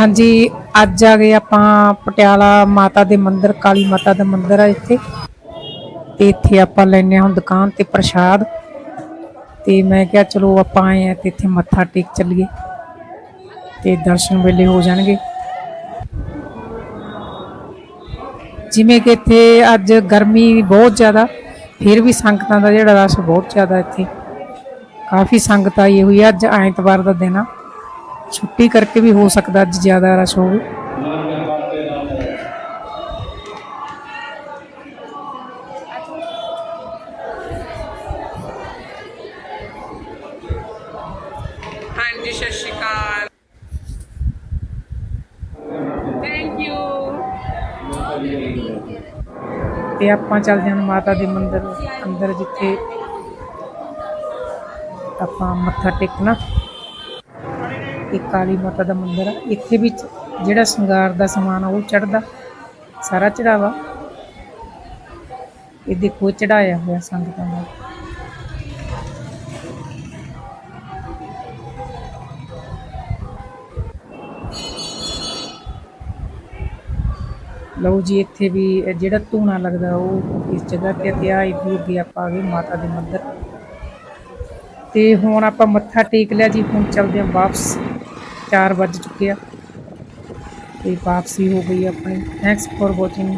ਹਾਂਜੀ, ਅੱਜ ਆ ਗਏ ਆਪਾਂ ਪਟਿਆਲਾ ਮਾਤਾ ਦੇ ਮੰਦਿਰ, ਕਾਲੀ ਮਾਤਾ ਦਾ ਮੰਦਿਰ ਆ ਇੱਥੇ। ਤੇ ਇੱਥੇ ਆਪਾਂ ਲੈਨੇ ਹੁਣ ਦੁਕਾਨ ਤੇ ਪ੍ਰਸ਼ਾਦ। ਤੇ ਮੈਂ ਕਿਹਾ ਚਲੋ ਆਪਾਂ ਆਏ ਆ ਤੇ ਇੱਥੇ ਮੱਥਾ ਟੇਕ ਚੱਲੀਏ ਤੇ ਦਰਸ਼ਨ ਵੇਲੇ ਹੋ ਜਾਣਗੇ। ਜਿਵੇਂ ਕਿ ਇੱਥੇ ਅੱਜ ਗਰਮੀ ਬਹੁਤ ਜ਼ਿਆਦਾ, ਫਿਰ ਵੀ ਸੰਗਤਾਂ ਦਾ ਜਿਹੜਾ ਰਸ਼ ਬਹੁਤ ਜ਼ਿਆਦਾ ਇੱਥੇ। ਕਾਫੀ ਸੰਗਤ ਆਈ ਹੋਈ ਆ ਅੱਜ ਐਤਵਾਰ ਦਾ ਦਿਨ ਆ। ਛੁੱਟੀ ਕਰਕੇ ਵੀ ਹੋ ਸਕਦਾ ਅੱਜ ਜ਼ਿਆਦਾ ਰਸ਼ ਹੋਵੇ। ਹਾਂਜੀ ਸਤਿ ਸ਼੍ਰੀ ਅਕਾਲ। ਥੈਂਕ ਯੂ ਤੇ ਆਪਾਂ ਚੱਲਦੇ ਹਾਂ ਮਾਤਾ ਦੇ ਮੰਦਿਰ ਅੰਦਰ ਜਿੱਥੇ ਆਪਾਂ ਮੱਥਾ ਟੇਕਣਾ। ਇਹ ਕਾਲੀ ਮਾਤਾ ਦਾ ਮੰਦਿਰ ਆ। ਇੱਥੇ ਵੀ ਜਿਹੜਾ ਸ਼ਿੰਗਾਰ ਦਾ ਸਮਾਨ ਆ, ਉਹ ਚੜਦਾ ਸਾਰਾ ਚੜਾਵਾ ਇਹ ਦੇਖੋ ਚੜਾਇਆ ਹੋਇਆ ਸੰਗਤਾਂ ਦਾ। ਲਓ ਜੀ, ਇੱਥੇ ਵੀ ਜਿਹੜਾ ਧੂਣਾ ਲੱਗਦਾ, ਉਹ ਇਸ ਜਗ੍ਹਾ ਤੇ ਤੇ ਆ ਇਦੋਂ ਅੱਗੇ ਆਪਾਂ ਆ ਗਏ ਮਾਤਾ ਦੇ ਮੰਦਿਰ। ਤੇ ਹੁਣ ਆਪਾਂ ਮੱਥਾ ਟੇਕ ਲਿਆ ਜੀ, ਹੁਣ ਚੱਲਦੇ ਹਾਂ ਵਾਪਸ। 4 ਵੱਜ ਚੁੱਕੇ ਆ। ਤੇ ਵਾਪਸੀ ਹੋ ਗਈ ਆਪਣੀ। Thanks for watching